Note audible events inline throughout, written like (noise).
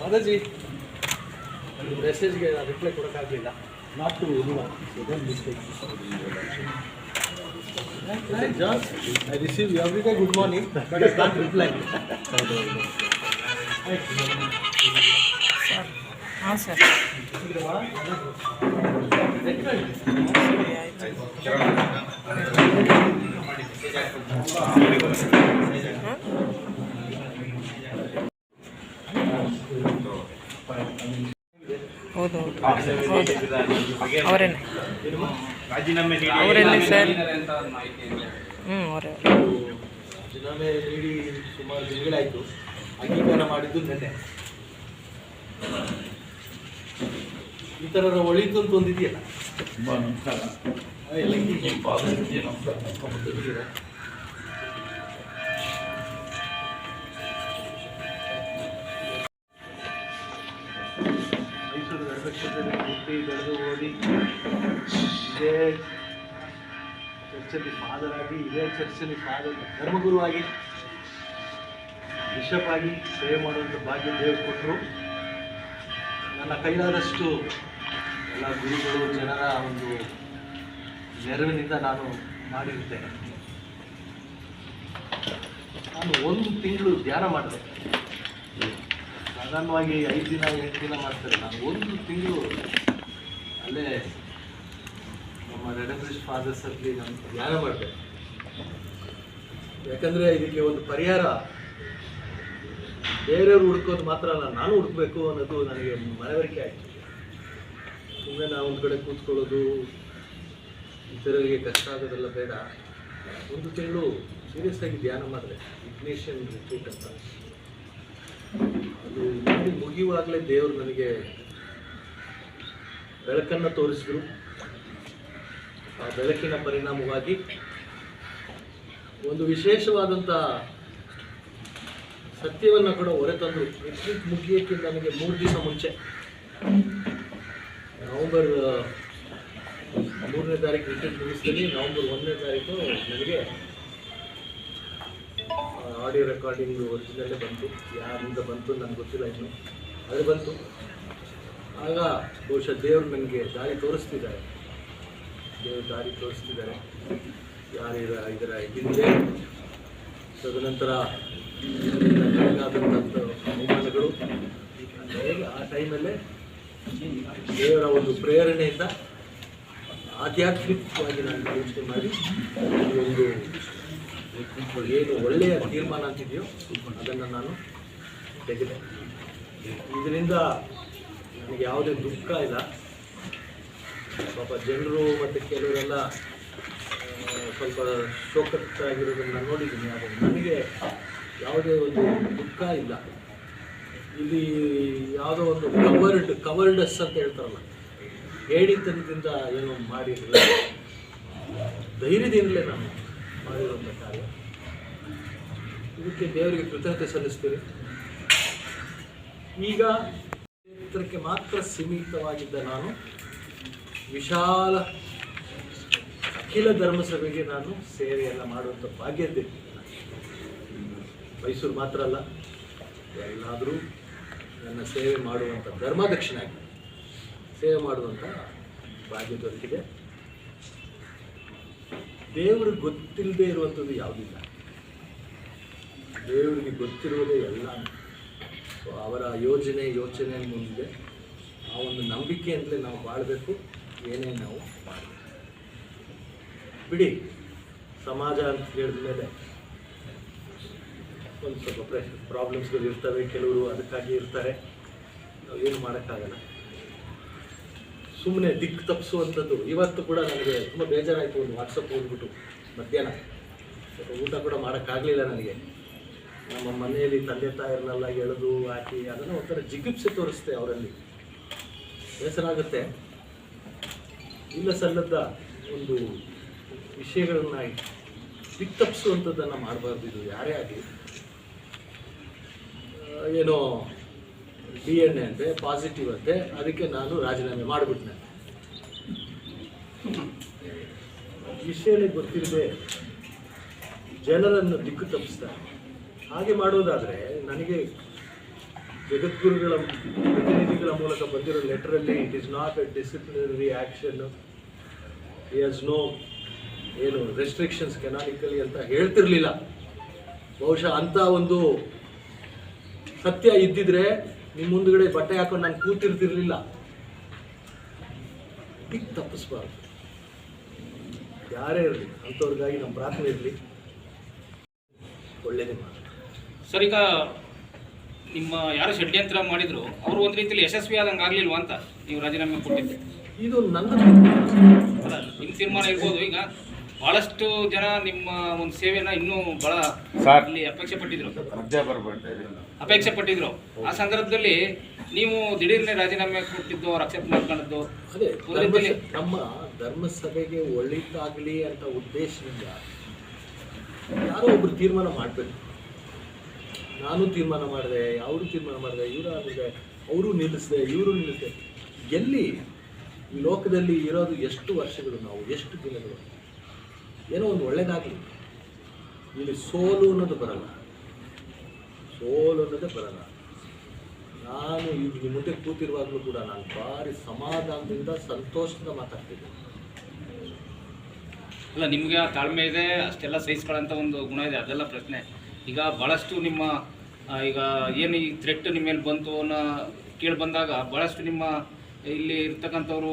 ಮಾದಾಜಿ ಮೆಸೇಜ್ಗೆ reply ಕೊಡೋಕ್ಕಾಗಲಿಲ್ಲ not to anyone mistake I receive every day good morning, but I can't reply. ಹಾಂ sir ಹೌದು ಹೌದು. ಹೌದು. ಅವರೇನೆ. ಅವರೆಲ್ಲಿ sir ಹ್ಞೂ ಅವರೇ ಸುಮಾರು ತಿಂಗಳಾಯಿತು ಅಂಗೀಕಾರ ಮಾಡಿದ್ದು ನೆನ್ನೆ. ಇತರರ ಥರದ ಒಳಿತು ಅಂತ ಒಂದಿದೆಯಲ್ಲ ಎಲ್ಲ? ಮೈಸೂರು ಗರ್ಭಕ್ಷೇತ್ರದಲ್ಲಿ ಹುಟ್ಟಿ ಬೆಳೆದು ಓಡಿ ಇದೇ ಚರ್ಚಲ್ಲಿ ಫಾದರ್ ಆಗಿ ಇದೇ ಚರ್ಚಲ್ಲಿ ಫಾದರ್ ಧರ್ಮಗುರುವಾಗಿ ಬಿಷಪ್ ಆಗಿ ಸೇವೆ ಮಾಡುವಂಥ ಭಾಗ್ಯ ದೇವರು ಕೊಟ್ಟರು. ನನ್ನ ಕೈಲಾದಷ್ಟು ಎಲ್ಲ ಗುರುಗಳು, ಜನರ ಒಂದು ನೆರವಿನಿಂದ ನಾನು ಮಾಡಿರ್ತೇನೆ ನಾನು ಒಂದು ತಿಂಗಳು ಧ್ಯಾನ ಮಾಡಿದೆ. ಸಾಧಾರಣವಾಗಿ ಐದು ದಿನ, ಎಂಟು ದಿನ ಮಾಡ್ತಾರೆ ನಾನು ಒಂದು ತಿಂಗಳು ಅಲ್ಲೇ ನಮ್ಮ ರೆಡಬ್ರಿಷ್ ಫಾದರ್ಸಲ್ಲಿ ನಾನು ಧ್ಯಾನ ಮಾಡಿದೆ ಯಾಕಂದರೆ ಇದಕ್ಕೆ ಒಂದು ಪರಿಹಾರ ಬೇರೆಯವರು ಹುಡುಕೋದು ಮಾತ್ರ ಅಲ್ಲ, ನಾನು ಹುಡುಕ್ಬೇಕು ಅನ್ನೋದು ನನಗೆ ಮನವರಿಕೆ ಆಯಿತು. ಸುಮ್ಮನೆ ನಾವು ಒಂದು ಕಡೆ ಕೂತ್ಕೊಳ್ಳೋದು, ಇತರರಿಗೆ ಕಷ್ಟ ಆಗೋದೆಲ್ಲ ಬೇಡ. ಒಂದು ತಿಂಗಳು ಸೀರಿಯಸ್ ಆಗಿ ಧ್ಯಾನ ಮಾಡಿದೆ ಇಗ್ನೇಷನ್ ರಿಟ್ರೀಟ್ ಅಂತ. ಅದು ನೋಡಿ ಮುಗಿಯುವಾಗಲೇ ದೇವರು ನನಗೆ ಬೆಳಕನ್ನು ತೋರಿಸಿದ್ರು. ಆ ಬೆಳಕಿನ ಪರಿಣಾಮವಾಗಿ ಒಂದು ವಿಶೇಷವಾದಂಥ ಸತ್ಯವನ್ನು ಕೂಡ ಹೊರತಂದರು. ರಿಟ್ರೀಟ್ ಮುಗಿಯೋಕ್ಕಿಂತ ನನಗೆ ಮೂರು ದಿವಸ ಮುಂಚೆ. ನವಂಬರ್ ಮೂರನೇ ತಾರೀಕು ರಿಟ್ರೀಟ್ ಮುಗಿಸ್ತೀನಿ. ನವಂಬರ್ ಒಂದನೇ ತಾರೀಕು ನನಗೆ ಆಡಿಯೋ ರೆಕಾರ್ಡಿಂಗ್ ಒರಿಜಿನಲ್ಲೇ ಬಂತು. ಯಾರಿಂದ ಬಂತು ನನಗೆ ಗೊತ್ತಿಲ್ಲ ಇನ್ನು. ಅದು ಬಂತು. ಆಗ ಬಹುಶಃ ದೇವರು ನನಗೆ ದಾರಿ ತೋರಿಸ್ತಿದ್ದಾರೆ. ದೇವರು ದಾರಿ ತೋರಿಸ್ತಿದ್ದಾರೆ. ಯಾರು ಇದರ ಇದರ ಹಿಂದೆ. ತದನಂತರ ನನಗಾದಂಥ ಅವಮಾನಗಳು ಆ ಟೈಮಲ್ಲೇ ದೇವರ ಒಂದು ಪ್ರೇರಣೆಯಿಂದ ಆಧ್ಯಾತ್ಮಿಕವಾಗಿ ನಾನು ಯೋಚನೆ ಮಾಡಿ ಒಂದು ಏನು ಒಳ್ಳೆಯ ತೀರ್ಮಾನ ಅಂತಿದೆಯೋ ಅದನ್ನು ನಾನು ತೆಗೆದೆ. ಇದರಿಂದ ನನಗೆ ಯಾವುದೇ ದುಃಖ ಇಲ್ಲ. ಪಾಪ ಜನರು ಮತ್ತು ಕೆಲವರೆಲ್ಲ ಸ್ವಲ್ಪ ಶೋಕತ್ತಾಗಿರೋದನ್ನು ನೋಡಿದ್ದೀನಿ. ಆದರೆ ನನಗೆ ಯಾವುದೇ ಒಂದು ದುಃಖ ಇಲ್ಲ. ಇಲ್ಲಿ ಯಾವುದೋ ಒಂದು ಕವರ್ಡ್ ಕವರ್ಡಸ್ ಅಂತ ಹೇಳ್ತಾರಲ್ಲ. ಹೇಳಿತನದಿಂದ ಏನೋ ಮಾಡಿರಲಿಲ್ಲ ಧೈರ್ಯದಿಂದಲೇ ನಾನು ಮಾಡಿರುವಂಥ ಕಾರ್ಯ. ಇದಕ್ಕೆ ದೇವರಿಗೆ ಕೃತಜ್ಞತೆ ಸಲ್ಲಿಸ್ತೀವಿ. ಈಗ ಕ್ಷೇತ್ರಕ್ಕೆ ಮಾತ್ರ ಸೀಮಿತವಾಗಿದ್ದ ನಾನು ವಿಶಾಲ ಅಖಿಲ ಧರ್ಮಸಭೆಗೆ ನಾನು ಸೇವೆಯನ್ನು ಮಾಡುವಂಥ ಭಾಗ್ಯತೆ ಮೈಸೂರು ಮಾತ್ರ ಅಲ್ಲ ಎಲ್ಲಾದರೂ ನನ್ನ ಸೇವೆ ಮಾಡುವಂಥ ಧರ್ಮದಕ್ಷಿಣಾಗಿ ಸೇವೆ ಮಾಡುವಂಥ ಭಾಗ್ಯ ದೊರಕಿದೆ. ದೇವ್ರಿಗೆ ಗೊತ್ತಿಲ್ಲದೆ ಇರುವಂಥದ್ದು ಯಾವುದಿಲ್ಲ. ದೇವರಿಗೆ ಗೊತ್ತಿರುವುದೇ ಎಲ್ಲ. ಸೊ ಅವರ ಯೋಜನೆ, ಯೋಚನೆ ಮುಂದೆ ಆ ಒಂದು ನಂಬಿಕೆಯಿಂದಲೇ ನಾವು ಬಾಳಬೇಕು, ಏನೇ ನಾವು ಮಾಡಬೇಕು. ಬಿಡಿ, ಸಮಾಜ ಅಂತ ಹೇಳಿದ ಮೇಲೆ ಒಂದು ಸ್ವಲ್ಪ ಪ್ರೆಶ್ ಪ್ರಾಬ್ಲಮ್ಸ್ಗಳು ಇರ್ತವೆ, ಕೆಲವರು ಅದಕ್ಕಾಗಿ ಇರ್ತಾರೆ. ನಾವು ಏನು ಮಾಡೋಕ್ಕಾಗಲ್ಲ. ಸುಮ್ಮನೆ ದಿಕ್ಕು ತಪ್ಪಿಸುವಂಥದ್ದು ಇವತ್ತು ಕೂಡ ನನಗೆ ತುಂಬ ಬೇಜಾರಾಯಿತು ಒಂದು ವಾಟ್ಸಪ್ ಓದ್ಬಿಟ್ಟು ಮಧ್ಯಾಹ್ನ. ಸ್ವಲ್ಪ ಊಟ ಕೂಡ ಮಾಡೋಕ್ಕಾಗಲಿಲ್ಲ ನನಗೆ. ನಮ್ಮ ಮನೆಯಲ್ಲಿ ತಂದೆ ತಾಯಿರನ್ನೆಲ್ಲ ಎಳೆದು ಹಾಕಿ ಅದನ್ನು ಒಂಥರ ಜಿಗುಪ್ಸೆ ತೋರಿಸ್ತೆ ಅವರಲ್ಲಿ. ಬೇಸರಾಗುತ್ತೆ ಇಲ್ಲ ಸಲ್ಲದ ಒಂದು ವಿಷಯಗಳನ್ನ ದಿಕ್ತಪ್ಪಿಸುವಂಥದ್ದನ್ನು ಮಾಡಬಾರ್ದು. ಇದು ಯಾರೇ ಆಗಲಿ. ಏನೋ ಡಿ ಎನ್ ಎ ಅಂತೆ ಪಾಸಿಟಿವ್ ಅಂತೆ, ಅದಕ್ಕೆ ನಾನು ರಾಜೀನಾಮೆ ಮಾಡಿಬಿಟ್ನೆ. ವಿಷಯನೇ ಗೊತ್ತಿರದೆ ಜನರನ್ನು ದಿಕ್ಕು ತಪ್ಪಿಸ್ತಾರೆ. ಹಾಗೆ ಮಾಡೋದಾದರೆ ನನಗೆ ಜಗದ್ಗುರುಗಳ ಪ್ರತಿನಿಧಿಗಳ ಮೂಲಕ ಬಂದಿರೋ ಲೆಟರಲ್ಲಿ it is not a disciplinary action as no ಏನು ರೆಸ್ಟ್ರಿಕ್ಷನ್ಸ್ ಕೆನಾನಿಕಲಿ ಅಂತ ಹೇಳ್ತಿರ್ಲಿಲ್ಲ. ಬಹುಶಃ ಅಂಥ ಒಂದು ಸತ್ಯ ಇದ್ದಿದ್ರೆ ನಿಮ್ಮ ಮುಂದ್ಗಡೆ ಬಟ್ಟೆ ಹಾಕೊಂಡು ನಾನು ಕೂತಿರ್ತಿರ್ಲಿಲ್ಲ. ದಿಕ್ ತಪ್ಪಿಸ್ಬಾರ್ದು. ಯಾರೇ ಇರಲಿ ಅಂಥವ್ರಿಗಾಗಿ ನಮ್ಮ ಪ್ರಾರ್ಥನೆ ಇರಲಿ. ಒಳ್ಳೇದೇ ಮಾಡಿ. ಸರ್ ಈಗ ನಿಮ್ಮ ಯಾರು ಷಡ್ಯಂತ್ರ ಮಾಡಿದ್ರು ಅವರು ಒಂದು ರೀತಿಯಲ್ಲಿ ಯಶಸ್ವಿ ಆದಂಗೆ ಆಗ್ಲಿಲ್ವಾ ಅಂತ ನೀವು ರಾಜೀನಾಮೆ ಕೊಟ್ಟಿದ್ದೆ? ಇದು ನನ್ನ ಅಲ್ಲ ನಿಮ್ಮ ತೀರ್ಮಾನ ಇರ್ಬೋದು ಈಗ. ಬಹಳಷ್ಟು ಜನ ನಿಮ್ಮ ಒಂದು ಸೇವೆಯನ್ನ ಇನ್ನೂ ಬಹಳ ಸರ್. ಇಲ್ಲಿ ಅಪೇಕ್ಷೆ ಪಟ್ಟಿದ್ರು. ಮಧ್ಯ ಬರ್ಬೇಡ್ರಿ ಅಪೇಕ್ಷೆ ಪಟ್ಟಿದ್ರು. ಆ ಸಂದರ್ಭದಲ್ಲಿ ನೀವು ದಿಢೀರ್ನೆ ರಾಜೀನಾಮೆ ಕೊಟ್ಟಿದ್ದು ಅವ್ರು ಅಕ್ಸೆಪ್ಟ್ ಮಾಡ್ಕೊಂಡದ್ದು ಅದೇ ನಮ್ಮ ಧರ್ಮಸಭೆಗೆ ಒಳಿತಾಗಲಿ ಅಂತ ಉದ್ದೇಶದಿಂದ ಯಾರೋ ಒಬ್ರು ತೀರ್ಮಾನ ಮಾಡಬೇಕು. ನಾನು ತೀರ್ಮಾನ ಮಾಡಿದೆ ಅವರು ತೀರ್ಮಾನ ಮಾಡಿದೆ ಇವರು ಆಗಿದೆ ಅವರು ನಿಲ್ಲಿಸಿದೆ ಇವರು ನಿಲ್ಲಿಸಿದೆ. ಎಲ್ಲಿ ಈ ಲೋಕದಲ್ಲಿ ಇರೋದು ಎಷ್ಟು ವರ್ಷಗಳು ನಾವು ಎಷ್ಟು ದಿನಗಳು? ಏನೋ ಒಂದು ಒಳ್ಳೇದಾಗಲಿ. ಇಲ್ಲಿ ಸೋಲು ಅನ್ನೋದು ಬರಲ್ಲ. ಸೋಲು ಅನ್ನೋದೇ ಬರಲ್ಲ. ನಾನು ಇಲ್ಲಿ ಮುಂದೆ ಕೂತಿರುವಾಗಲೂ ಕೂಡ ನಾನು ಭಾರಿ ಸಮಾಧಾನದಿಂದ ಸಂತೋಷದಿಂದ ಮಾತಾಡ್ತಿದ್ದೆ. ಅಲ್ಲ, ನಿಮಗೆ ಆ ತಾಳ್ಮೆ ಇದೆ, ಅಷ್ಟೆಲ್ಲ ಸಹಿಸ್ಕೊಳ್ಳೋಂಥ ಒಂದು ಗುಣ ಇದೆ, ಅದೆಲ್ಲ ಪ್ರಶ್ನೆ. ಈಗ ಭಾಳಷ್ಟು ನಿಮ್ಮ ಈಗ ಏನು ಈ ಥ್ರೆಟ್ ನಿಮ್ಮ ಮೇಲೆ ಬಂತು ಅನ್ನೋ ಕೇಳಿ ಬಂದಾಗ ಭಾಳಷ್ಟು ನಿಮ್ಮ ಇಲ್ಲಿ ಇರ್ತಕ್ಕಂಥವ್ರು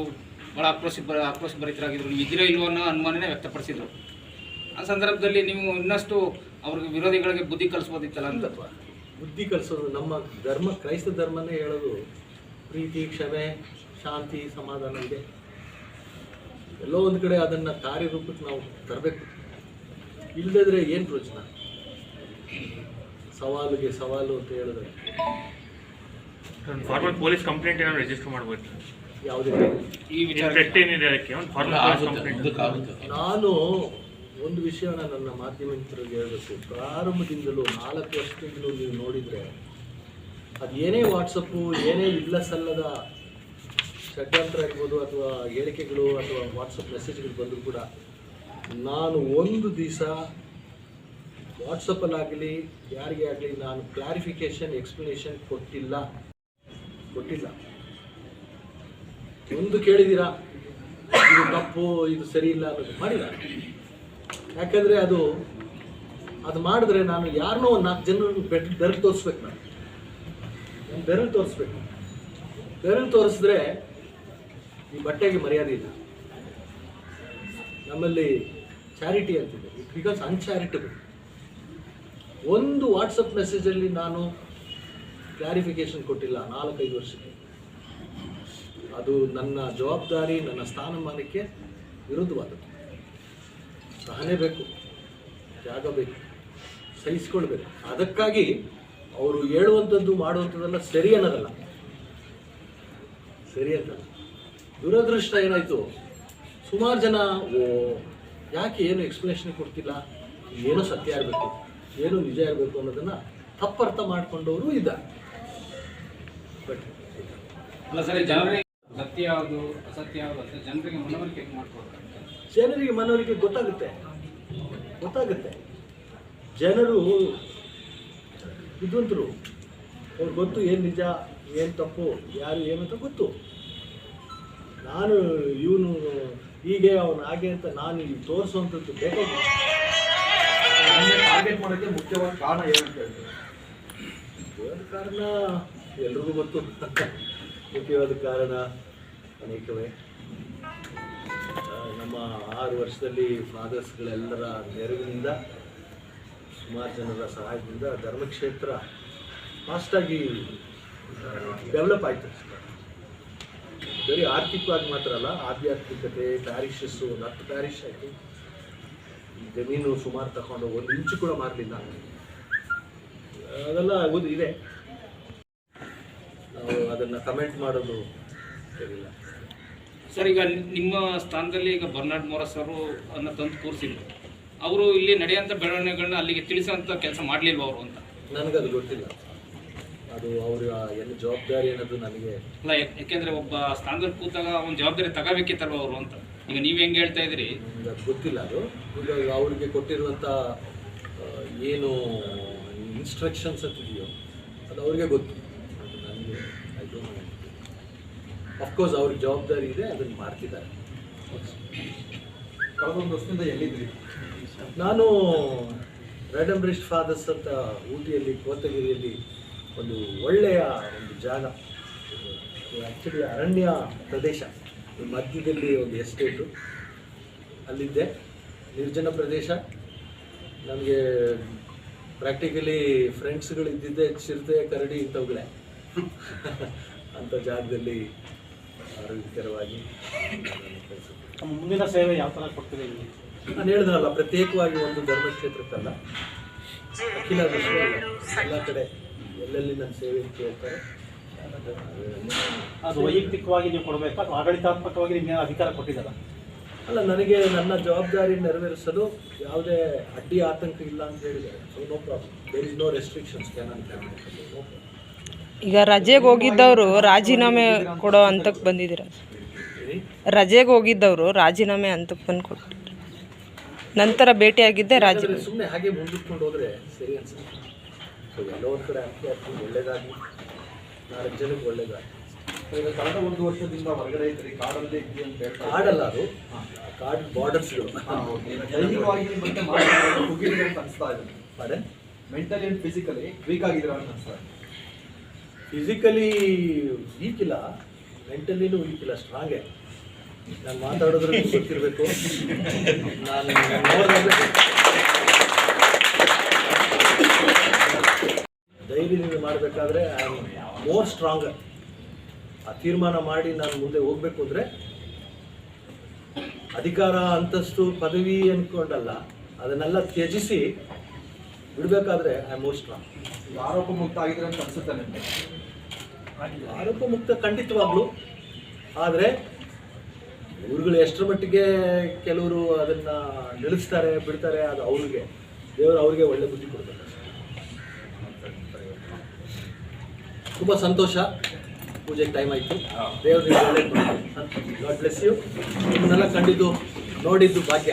ಭಾಳ ಆಕ್ರೋಶ ಆಕ್ರೋಶ ಭರಿತರಾಗಿದ್ರು. ನೀವು ಇದ್ದೀರಾ ಇಲ್ವೋ ಅನ್ನೋ ಅನುಮಾನನೇ ವ್ಯಕ್ತಪಡಿಸಿದ್ರು. ಆ ಸಂದರ್ಭದಲ್ಲಿ ನೀವು ಇನ್ನಷ್ಟು ಅವ್ರಿಗೆ ವಿರೋಧಿಗಳಿಗೆ ಬುದ್ಧಿ ಕಲಿಸ್ಬೋದಿತ್ತಲ್ಲ ಅಂತ? ಇಲ್ಲಪ್ಪ ಬುದ್ಧಿ ಕಲಿಸೋದು ನಮ್ಮ ಧರ್ಮ ಕ್ರೈಸ್ತ ಧರ್ಮನೇ ಹೇಳೋದು ಪ್ರೀತಿ ಕ್ಷಮೆ ಶಾಂತಿ ಸಮಾಧಾನ ಇದೆ. ಎಲ್ಲೋ ಒಂದು ಕಡೆ ಅದನ್ನು ಕಾರ್ಯರೂಪಕ್ಕೆ ನಾವು ತರಬೇಕು. ಇಲ್ಲದಿದ್ರೆ ಏನು ಪ್ರಯೋಜನ? ಸವಾಲಿಗೆ ಸವಾಲು ಅಂತ ಹೇಳಿದ್ರೆ. ಫಾರ್ಮಲ್ ಪೊಲೀಸ್ ಕಂಪ್ಲೇಂಟ್ ಏನಾದ್ರು ರಿಜಿಸ್ಟರ್ ಮಾಡ್ಬೋದು ಯಾವುದೇ ಈ ವಿಚಾರ ಥ್ರೆಟ್ ಏನಿದೆ ಅದಕ್ಕೆ? ಒಂದು ಫಾರ್ಮಲ್ ಕಂಪ್ಲೇಂಟ್ ನಾನು ಒಂದು ವಿಷಯನ ನನ್ನ ಮಾಧ್ಯಮ ಮಿತ್ರರಿಗೆ ಹೇಳಬೇಕು. ಪ್ರಾರಂಭದಿಂದಲೂ ನಾಲ್ಕು ವರ್ಷದಿಂದಲೂ ನೀವು ನೋಡಿದರೆ ಅದು ಏನೇ ವಾಟ್ಸಪ್ಪು ಏನೇ ಇಲ್ಲ ಸಲ್ಲದ ಷಡ್ಯಂತ್ರ ಇರ್ಬೋದು ಅಥವಾ ಹೇಳಿಕೆಗಳು ಅಥವಾ ವಾಟ್ಸಪ್ ಮೆಸೇಜ್ಗಳು ಬಂದರೂ ಕೂಡ ನಾನು ಒಂದು ದಿವಸ ವಾಟ್ಸಪ್ಪಲ್ಲಾಗಲಿ ಯಾರಿಗೆ ಆಗಲಿ ನಾನು ಕ್ಲಾರಿಫಿಕೇಷನ್ ಎಕ್ಸ್ಪ್ಲನೇಷನ್ ಕೊಟ್ಟಿಲ್ಲ. ಕೊಟ್ಟಿಲ್ಲ. ಒಂದು ಕೇಳಿದ್ದೀರಾ ಇದು ತಪ್ಪು, ಇದು ಸರಿ ಇಲ್ಲ ಅನ್ನೋದು ಮಾಡಿಲ್ಲ. ಯಾಕಂದರೆ ಅದು ಅದು ಮಾಡಿದ್ರೆ ನಾನು ಯಾರನ್ನೋ ಒಂದು ನಾಲ್ಕು ಜನರನ್ನು ಬೆಟ್ ಬೆರಳು ತೋರಿಸ್ಬೇಕು ನಾನು. ನಾನು ಬೆರಳು ತೋರಿಸ್ಬೇಕು. ಬೆರಳು ತೋರಿಸಿದ್ರೆ ಈ ಬಟ್ಟೆಗೆ ಮರ್ಯಾದೆ ಇಲ್ಲ. ನಮ್ಮಲ್ಲಿ ಚಾರಿಟಿ ಅಂತಿದೆ. ಇಟ್ ಬಿಕಾಸ್ ಅನ್ಚಾರಿಟಬಲ್ ಒಂದು ವಾಟ್ಸಪ್ ಮೆಸೇಜಲ್ಲಿ ನಾನು ಕ್ಲಾರಿಫಿಕೇಶನ್ ಕೊಟ್ಟಿಲ್ಲ ನಾಲ್ಕೈದು ವರ್ಷಕ್ಕೆ. ಅದು ನನ್ನ ಜವಾಬ್ದಾರಿ, ನನ್ನ ಸ್ಥಾನಮಾನಕ್ಕೆ ವಿರುದ್ಧವಾದದ್ದು. ಸಹನೆ ಬೇಕು ತ್ಯಾಗ ಬೇಕು, ಸಹಿಸ್ಕೊಳ್ಬೇಕು. ಅದಕ್ಕಾಗಿ ಅವರು ಹೇಳುವಂಥದ್ದು ಮಾಡುವಂಥದ್ದೆಲ್ಲ ಸರಿ ಅನ್ನೋದಲ್ಲ. ಸರಿ ಅಂತಲ್ಲ ದುರದೃಷ್ಟ ಏನಾಯಿತು? ಸುಮಾರು ಜನ, ಓ, ಯಾಕೆ ಏನು ಎಕ್ಸ್ಪ್ಲನೇಷನ್ ಕೊಡ್ತಿಲ್ಲ? ಏನು ಸತ್ಯ ಇರಬೇಕು? ಏನು ನಿಜ ಇರಬೇಕು ಅನ್ನೋದನ್ನು ತಪ್ಪರ್ಥ ಮಾಡಿಕೊಂಡವರು ಇದ್ದಾರೆ. ಬಟ್ ಅಲ್ಲ ಸರಿ, ಜನರಿಗೆ ಸತ್ಯ ಯಾವುದು, ಅಸತ್ಯ ಯಾವುದು ಅಂತ ಜನರಿಗೆ ಮನವರಿಕೆ ಮಾಡ್ಕೊಡ್ತಾರೆ? ಜನರಿಗೆ ಮನವರಿಗೆ ಗೊತ್ತಾಗುತ್ತೆ. ಗೊತ್ತಾಗುತ್ತೆ. ಜನರು ವಿದ್ವಂತರು. ಅವ್ರಿಗೆ ಗೊತ್ತು ಏನು ನಿಜ ಏನು ತಪ್ಪು ಯಾರು ಏನು ಅಂತ ಗೊತ್ತು. ನಾನು ಇವನು ಹೀಗೆ ಅವನು ಹಾಗೆ ಅಂತ ನಾನು ಇಲ್ಲಿ ತೋರಿಸುವಂಥದ್ದು ಬೇಕಾಗಿಲ್ಲ ಟಾರ್ಗೆಟ್ ಮಾಡೋಕ್ಕೆ ಮುಖ್ಯವಾದ ಕಾರಣ ಏನಂತ ಹೇಳ್ತಾರೆ? ಮುಖ್ಯವಾದ ಕಾರಣ ಎಲ್ರಿಗೂ ಗೊತ್ತು. ಮುಖ್ಯವಾದ ಕಾರಣ ಅನೇಕವೇ. ನಮ್ಮ ಆರು ವರ್ಷದಲ್ಲಿ ಫಾದರ್ಸ್ಗಳೆಲ್ಲರ ನೆರವಿನಿಂದ ಸುಮಾರು ಜನರ ಸಹಾಯದಿಂದ ಧರ್ಮಕ್ಷೇತ್ರ ಫಾಸ್ಟಾಗಿ ಡೆವಲಪ್ ಆಯಿತು. ಬರೀ ಆರ್ಥಿಕವಾಗಿ ಮಾತ್ರ ಅಲ್ಲ, ಆಧ್ಯಾತ್ಮಿಕತೆ ಪ್ಯಾರಿಷಸ್ಸು ಹತ್ತು ಪ್ಯಾರಿಷ್ ಆಯಿತು. ಜಮೀನು ಸುಮಾರು ತಗೊಂಡು ಒಂದು ಇಂಚು ಕೂಡ ಮಾರಲಿಲ್ಲ. ಅದೆಲ್ಲ ಇದೆ. ನಾವು ಅದನ್ನು ಕಮೆಂಟ್ ಮಾಡೋದು ಸರಿಯಿಲ್ಲ. ಸರ್ ಈಗ ನಿಮ್ಮ ಸ್ಥಾನದಲ್ಲಿ ಈಗ ಬರ್ನಾಡ್ ಮೋರಸ್ ಅವರು ಅನ್ನ ತಂದು ಕೂರಿಸಿದ್ರು. ಅವರು ಇಲ್ಲಿ ನಡೆಯುವಂಥ ಬೆಳವಣಿಗೆಗಳನ್ನ ಅಲ್ಲಿಗೆ ತಿಳಿಸೋಂಥ ಕೆಲಸ ಮಾಡಲಿಲ್ವ ಅವರು ಅಂತ? ನನಗದು ಗೊತ್ತಿಲ್ಲ. ಅದು ಅವರ ಏನು ಜವಾಬ್ದಾರಿ ಅನ್ನೋದು ನನಗೆ ಅಲ್ಲ ಯಾಕೆಂದರೆ ಒಬ್ಬ ಸ್ಥಾನದಲ್ಲಿ ಕೂತಾಗ ಅವ್ನ ಜವಾಬ್ದಾರಿ ತಗೋಬೇಕಿತ್ತಲ್ವ ಅವರು ಅಂತ? ಈಗ ನೀವು ಹೆಂಗೆ ಹೇಳ್ತಾ ಇದ್ದೀರಿ? ಗೊತ್ತಿಲ್ಲ ಅದು. ಈಗ ಅವರಿಗೆ ಕೊಟ್ಟಿರುವಂಥ ಏನು ಇನ್ಸ್ಟ್ರಕ್ಷನ್ಸ್ ಅಂತಿದೆಯೋ ಅದು ಅವ್ರಿಗೆ ಗೊತ್ತು ಅದು ನನಗೆ ಐ ಡೋಂಟ್ ನೋ ಅಫ್ಕೋರ್ಸ್ ಅವ್ರ ಜವಾಬ್ದಾರಿ ಇದೆ ಅದನ್ನು ಮಾಡ್ತಿದ್ದಾರೆ. ಕಳೆದೊಂದು ವರ್ಷದಿಂದ ಎಲ್ಲಿದ್ರಿ? ನಾನು ರೆಡ್ ಬ್ರಿಸ್ಟ್ ಫಾದರ್ಸ್ ಅಂತ ಊಟಿಯಲ್ಲಿ ಕೋತಗಿರಿಯಲ್ಲಿ ಒಂದು ಒಳ್ಳೆಯ ಒಂದು ಜಾಗ. ಆ್ಯಕ್ಚುಲಿ ಅರಣ್ಯ ಪ್ರದೇಶ. ಮಧ್ಯದಲ್ಲಿ ಒಂದು ಎಸ್ಟೇಟು ಅಲ್ಲಿದ್ದೆ. ನಿರ್ಜನ ಪ್ರದೇಶ. ನನಗೆ ಪ್ರಾಕ್ಟಿಕಲಿ ಫ್ರೆಂಡ್ಸ್ಗಳು ಇದ್ದಿದ್ದೆ ಚಿರತೆ ಕರಡಿ ಇಂಥವುಗಳೇ. (laughs) ಅಂಥ ಜಾಗದಲ್ಲಿ ಆರೋಗ್ಯಕರವಾಗಿ ನಮ್ಮ ಮುಂದಿನ ಸೇವೆ ಯಾವ ಥರ ಕೊಡ್ತೀರಿ ನಾನು ಹೇಳಿದ್ರಲ್ಲ ಪ್ರತ್ಯೇಕವಾಗಿ ಒಂದು ಧರ್ಮಕ್ಷೇತ್ರಕ್ಕಲ್ಲ ಅಖಿಲ ವಿಶ್ವ ಎಲ್ಲ ಕಡೆ ಎಲ್ಲೆಲ್ಲಿ ನನ್ನ ಸೇವೆ ಕೇಳ್ತಾರೆ ಅದು ವೈಯಕ್ತಿಕವಾಗಿ ನೀವು ಕೊಡಬೇಕು ಆಡಳಿತಾತ್ಮಕವಾಗಿ ನಿಮಗೆ ಅಧಿಕಾರ ಕೊಟ್ಟಿದ್ದಲ್ಲ ಅಲ್ಲ ನನಗೆ ನನ್ನ ಜವಾಬ್ದಾರಿ ನೆರವೇರಿಸಲು ಯಾವುದೇ ಅಡ್ಡಿ ಆತಂಕ ಇಲ್ಲ ಅಂತ ಹೇಳಿದ್ದಾರೆ. So no problem there is no restrictions canon no ಈಗ ರಜೆಗೆ ಹೋಗಿದ್ದವರು ರಾಜೀನಾಮೆ ಕೊಡೋ ಹಂತಕ್ಕೆ ಬಂದಿದ್ದೀರ. ರಜೆಗೆ ಹೋಗಿದ್ದವರು ರಾಜೀನಾಮೆ ಹಂತಕ್ಕೆ ಬಂದು ಕೊಟ್ಟಿದ್ರು ನಂತರ ಭೇಟಿಯಾಗಿದ್ದೆ ರಾಜೀನಾಮೆ ಸುಮ್ಮನೆ ಹಾಗೆ ಮುಂದಕ್ಕೊಂಡು ಹೋದ್ರೆ ಸರಿ ಅನ್ಸುತ್ತೆ. ಸೊ ಎಲ್ಲೋ ಒಂದು ಕಡೆ ಅಕ್ಕಿ ಹಾಕಿ ಒಳ್ಳೇದಾಗಿ ನಾಲ್ಕು ಜನಕ್ಕೆ ಒಳ್ಳೇದಾಗಿ ಈಗ ಕಳೆದ ಒಂದು ವರ್ಷದಿಂದ ಹೊರಗಡೆ ಇದ್ರಿ ಕಾಡಲ್ಲೇ ಇದ್ರಿ ಅಂತ ಹೇಳ್ತಾರೆ ಕಾಡಲ್ಲ ಅದು. ಕಾಡ್ ಬಾರ್ಡರ್ಸ್ಗಳು ದೈಹಿಕವಾಗಿ ಮತ್ತೆ ಮಾನಸಿಕವಾಗಿ ಕುಗ್ಗಿದ್ದೀರಿ ಅಂತ ಅನಿಸ್ತಾ ಇದೆ. ಅದೇ ಮೆಂಟಲಿ ಅಂಡ್ ಫಿಸಿಕಲಿ ವೀಕ್ ಆಗಿದ್ರು ಅಂತ ಅನಿಸ್ತಾ ಇದೆ. ಫಿಸಿಕಲಿ ವೀಕ್ ಇಲ್ಲ. ಮೆಂಟಲಿನೂ ವೀಕ್ ಇಲ್ಲ ಸ್ಟ್ರಾಂಗೇ ನಾನು ಮಾತಾಡೋದ್ರಲ್ಲಿ ಗೊತ್ತಿರಬೇಕು. ನಾನು ಧೈರ್ಯದಿಂದ ಮಾಡಬೇಕಾದ್ರೆ ಐ ಆಮ್ ಮೋರ್ ಸ್ಟ್ರಾಂಗರ್ ಆ ತೀರ್ಮಾನ ಮಾಡಿ ನಾನು ಮುಂದೆ ಹೋಗಬೇಕು ಅಂದರೆ, ಅಧಿಕಾರ, ಅಂತಸ್ತು, ಪದವಿ ಅಂದ್ಕೊಂಡಲ್ಲ ಅದನ್ನೆಲ್ಲ ತ್ಯಜಿಸಿ ಬಿಡಬೇಕಾದ್ರೆ ಐ ಮೋಸ್ಟ್ ಮೋರ್ ಸ್ಟ್ರಾಂಗ್ ಆರೋಪ ಮುಕ್ತ ಆಗಿದ್ರೆ ಅಂತ ಅನ್ಸುತ್ತೆ ನಿಮಗೆ? ಆರೋಪ ಮುಕ್ತ ಖಂಡಿತವಾಗ್ಲು. ಆದರೆ ಇವ್ರುಗಳು ಎಷ್ಟರ ಮಟ್ಟಿಗೆ ಕೆಲವರು ಅದನ್ನ ನಿಲ್ಲಿಸ್ತಾರೆ ಬಿಡ್ತಾರೆ ಅದು ಅವ್ರಿಗೆ. ದೇವರು ಅವ್ರಿಗೆ ಒಳ್ಳೆ ಬುದ್ಧಿ ಕೊಡ್ತಾರೆ ತುಂಬ ಸಂತೋಷ. ಪೂಜೆಗೆ ಟೈಮ್ ಆಯಿತು. ದೇವ್ರಿಗೆ ಒಳ್ಳೆ ಗಾಡ್ ಬ್ಲೆಸ್ ಯು ನಿಮ್ಮನ್ನೆಲ್ಲ ಕಂಡಿದ್ದು ನೋಡಿದ್ದು ಭಾಗ್ಯ.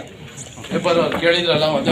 ಕೇಳಿದ್ರಲ್ಲ ಮತ್ತೆ